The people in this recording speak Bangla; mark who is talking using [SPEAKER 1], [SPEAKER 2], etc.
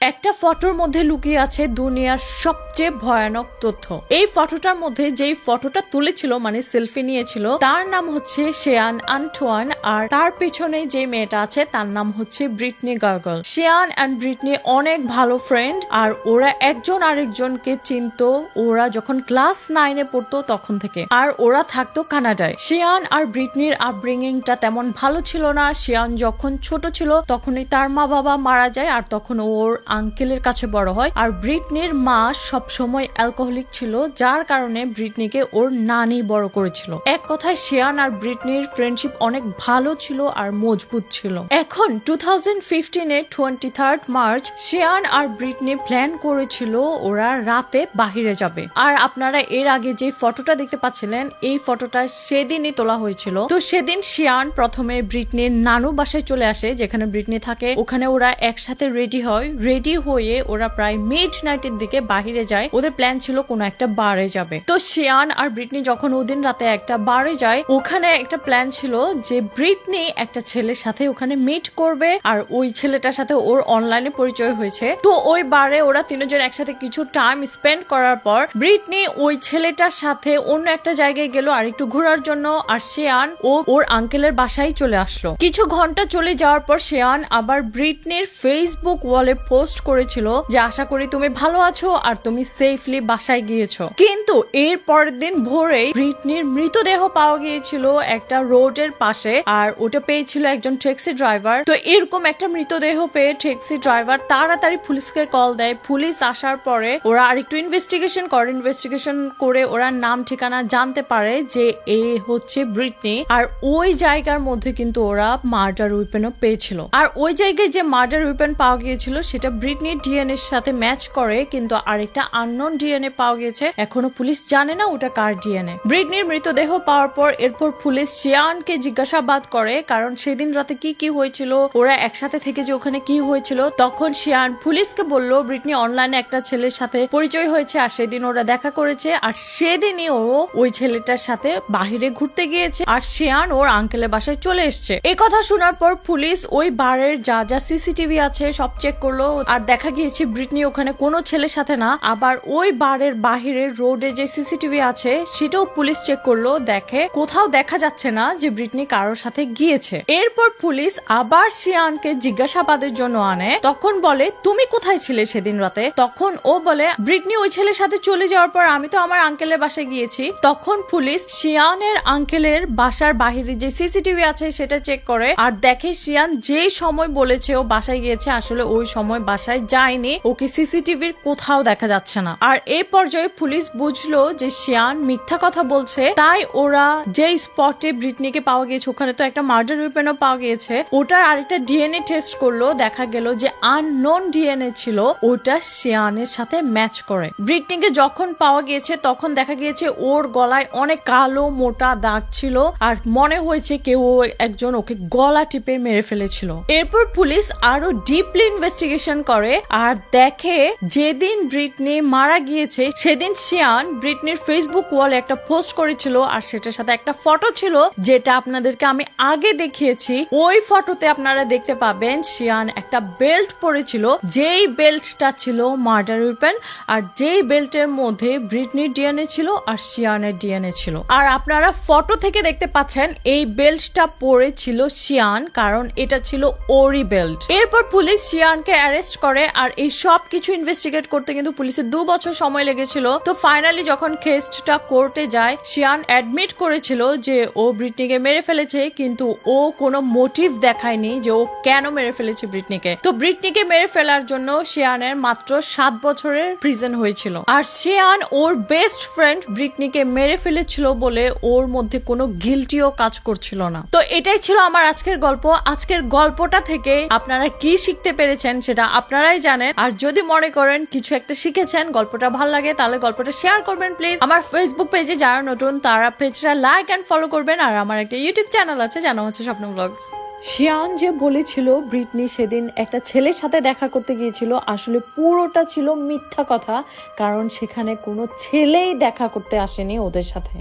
[SPEAKER 1] একটা ফটোর মধ্যে লুকিয়ে আছে দুনিয়ার সবচেয়ে ভয়ানক তথ্য। এই ফটোটার মধ্যে যেই ফটোটা তুলেছিল মানে সেলফি নিয়েছিল, তার নাম হচ্ছে শেয়ান আন্টোয়ান আর তার পেছনে যে মেয়েটা আছে, তার নাম হচ্ছে Britney Gargol. Cheyenne and Britney অনেক ভালো ফ্রেন্ড আর ওরা একজন আরেকজনকে চিনতো, ওরা যখন ক্লাস নাইনে পড়তো তখন থেকে। আর ওরা থাকতো কানাডায়। শিয়ান আর ব্রিটনির আপব্রিঙ্গিংটা তেমন ভালো ছিল না। শিয়ান যখন ছোট ছিল, তখনই তার মা বাবা মারা যায় আর তখন ওর আঙ্কেলের কাছে বড় হয়। আর ব্রিটনির মা সব সময় অ্যালকোহলিক ছিল, যার কারণে ব্রিটনিকে ওর নানি বড় করেছিল। এক কথায়, শিয়ান আর ব্রিটনির ফ্রেন্ডশিপ অনেক ভালো ছিল আর মজবুত ছিল। এখন টু থাউজেন্ড ফিফটিনে টোয়েন্টি থার্ড মার্চ শিয়ান আর ব্রিটনি প্ল্যান করেছিল ওরা রাতে বাহিরে যাবে। আর আপনারা এর আগে যে ফটোটা দেখতে পাচ্ছিলেন, এই ফটোটা সেদিনই তোলা হয়েছিল। তো সেদিন শিয়ান প্রথমে ব্রিটনির নানু বাসায় চলে আসে, যেখানে ব্রিটনি থাকে। ওখানে ওরা একসাথে রেডি হয়। রেডি হয়ে ওরা প্রায় মিড নাইটের দিকে বাহিরে যায়। ওদের প্ল্যান ছিল কোনো একটা বারে যাবে। তো শিয়ান আর ব্রিটনি যখন ওদিন রাতে একটা বারে যায়, ওখানে একটা প্ল্যান ছিল যে ব্রিটনি একটা ছেলের সাথে ওখানে মিট করবে আর ওই ছেলেটার সাথে ওর অনলাইনে পরিচয় হয়েছে। তো ওই বারে ওরা তিনজন একসাথে কিছু টাইম স্পেন্ড করার পর ব্রিটনি ওই ছেলেটার সাথে অন্য একটা জায়গায় গেল আর একটু ঘোরার জন্য আর শিয়ান ও ওর আঙ্কেলের বাসায় চলে আসলো। কিছু ঘণ্টা চলে যাওয়ার পর শিয়ান আবার ব্রিটনির ফেসবুক ওয়ালে পোস্ট করেছিল যে আশা করি তুমি ভালো আছো আর তুমি সেফলি বাসায় গিয়েছো। কিন্তু এর পরের দিন ভোরে ব্রিটনির মৃতদেহ পাওয়া গিয়েছিল একটা রোডের পাশে আর ওটা পেয়েছিল একজন ট্যাক্সি ড্রাইভার তো এরকম একটা মৃতদেহ পেয়ে ট্যাক্সি ড্রাইভার তাড়াতাড়ি পুলিশকে কল দেয়। পুলিশ আসার পরে ওরা আরেকটু ইনভেস্টিগেশন করে। ইনভেস্টিগেশন করে ওরা নাম, ঠিকানা জানতে পারে যে এ হচ্ছে ব্রিটনি আর ওই জায়গার মধ্যে কিন্তু ওরা মার্ডার উইপেনও পেয়েছিল। আর ওই জায়গায় যে মার্ডার উইপেন পাওয়া গিয়েছিল সেটা ব্রিটনির ডিএনএ সাথে ম্যাচ করে, কিন্তু আরেকটা আননোন ডিএনএ পাওয়া গেছে। এখনও পুলিশ জানে না ওটা কার ডিএনএ। ব্রিটনির মৃতদেহ পাওয়ার পর এরপর পুলিশ শিয়ানকে জিজ্ঞাসাবাদ করে, কারণ সেদিন রাতে কি কি হয়েছিল, ওরা একসাথে থেকে যে ওখানে কি হয়েছিল, তখন শিয়ান পুলিশকে বলল, ব্রিটনি অনলাইনে একটা ছেলের সাথে পরিচয় হয়েছে, আর সেদিন ওরা দেখা করেছে, আর সেদিনই ও ওই ছেলেটার সাথে বাহিরে ঘুরতে গিয়েছে, আর শিয়ান ওর আঙ্কেলের বাসায় চলে এসছে। এই কথা শোনার পর পুলিশ ওই বারের যা যা সিসিটিভি আছে সব চেক করল। আর দেখা গিয়েছে ব্রিটনি ওখানে কোনো ছেলের সাথে না, আবার ওই বারের বাহিরের রোডে যে সিসিটিভি আছে, সেটাও পুলিশ চেক করল, দেখে কোথাও দেখা যাচ্ছে না যে ব্রিটনি কারোর সাথে গিয়েছে। এরপর পুলিশ আবার শিয়ানকে জিজ্ঞাসাবাদের জন্য আনে, তখন বলে, তুমি কোথায় ছিলে সেদিন রাতে? তখন ও বলে ব্রিটনি ওই ছেলের সাথে চলে যাওয়ার পর আমি তো আমার আঙ্কেলের বাসায় গিয়েছি। তখন পুলিশ শিয়ানের আঙ্কেলের বাসার বাহিরে যে সিসিটিভি আছে, সেটা চেক করে, আর দেখে শিয়ান যে সময় বলেছে ও বাসায় গিয়েছে, আসলে ওই সময় বাসায় যায়নি, ওকে সিসিটিভির কোথাও দেখা যাচ্ছে না। আর এই পর্যায়ে পুলিশ বুঝলো যে শিয়ান মিথ্যা কথা বলছে, তাই ওরা যে স্পটে ব্রিটনিকে পাওয়া গিয়েছে, ওখানে তো একটা মার্ডার উইপেনও পাওয়া গিয়েছে। ওটার আরেকটা ডিএনএ টেস্ট করল, দেখা গেল যে আননোন ডিএনএ ছিল, ওটা শিয়ানের সাথে ম্যাচ করে। ব্রিটনিকে যখন পাওয়া গিয়েছে, তখন দেখা গিয়েছে ওর গলায় অনেক কালো মোটা দাগ ছিল, আর মনে হয়েছে কেউ একজন ওকে গলা টিপে মেরে ফেলেছিল। এরপর পুলিশ আরও ডিপলি ইনভেস্টিগেশন করে আর দেখে যেদিন ব্রিটনি মারা গিয়েছে, সেদিন শিয়ান ব্রিটনির ফেসবুক ওয়ালে একটা পোস্ট করেছিল আর সেটার সাথে একটা ফটো ছিল যেটা আপনাদেরকে আমি আগে দেখিয়েছি। ওই ফটোতে আপনারা দেখতে পাবেন শিয়ান একটা বেল্ট পরেছিল, যেই বেল্টটা ছিল মার্ডার উইপেন আর যেই বেল্টের মধ্যে ব্রিটনির ডিএনএ ছিল আর শিয়ানের ডিএনএ ছিল। আর আপনারা ফটো থেকে দেখতে পাচ্ছেন এই বেল্টটা পরেছিল শিয়ান কারণ এটা ছিল ওরি বেল্ট এরপর পুলিশ শিয়ানকে অ্যারেস্ট করে আর এই সব কিছু ইনভেস্টিগেট করতে কিন্তু পুলিশের দু বছর সময় লেগেছিল। তো ফাইনালি যখন কেসটা কোর্টে যায়, শিয়ান অ্যাডমিট করেছিল যে ও ব্রিটনিকে মেরে ফেলেছে, কিন্তু ও কোনো মোটিভ দেখায়নি যে ও কেন মেরে ফেলেছে ব্রিটনিকে তো ব্রিটনিকে মেরে ফেলার জন্য শিয়ানের মাত্র সাত বছরের প্রিজন হয়েছিল। আর শিয়ান ওর বেস্ট ফ্রেন্ড ব্রিটনিকে মেরে ফেলেছিল বলে ওর মধ্যে কোনো গিলটিও কাজ করছিল না। তো এটাই ছিল আমার আজকের গল্প। আজকের গল্পটা থেকে আপনারা কি শিখতে পেরেছেন সেটা আপনারাই জানেন। আর যদি মনে করেন কিছু একটা শিখেছেন, গল্পটা ভালো লাগে, তাহলে গল্পটা শেয়ার করবেন প্লিজ আমার ফেসবুক পেজে যারা নতুন, তারা পেজটা লাইক অ্যান্ড ফলো করবেন। আর আমার একটা ইউটিউব চ্যানেল আছে জানা হচ্ছে স্বপ্ন ব্লগস শিয়ান যে বলেছিল ব্রিটনি সেদিন একটা ছেলের সাথে দেখা করতে গিয়েছিল, আসলে পুরোটা ছিল মিথ্যা কথা, কারণ সেখানে কোনো ছেলেই দেখা করতে আসেনি ওদের সাথে।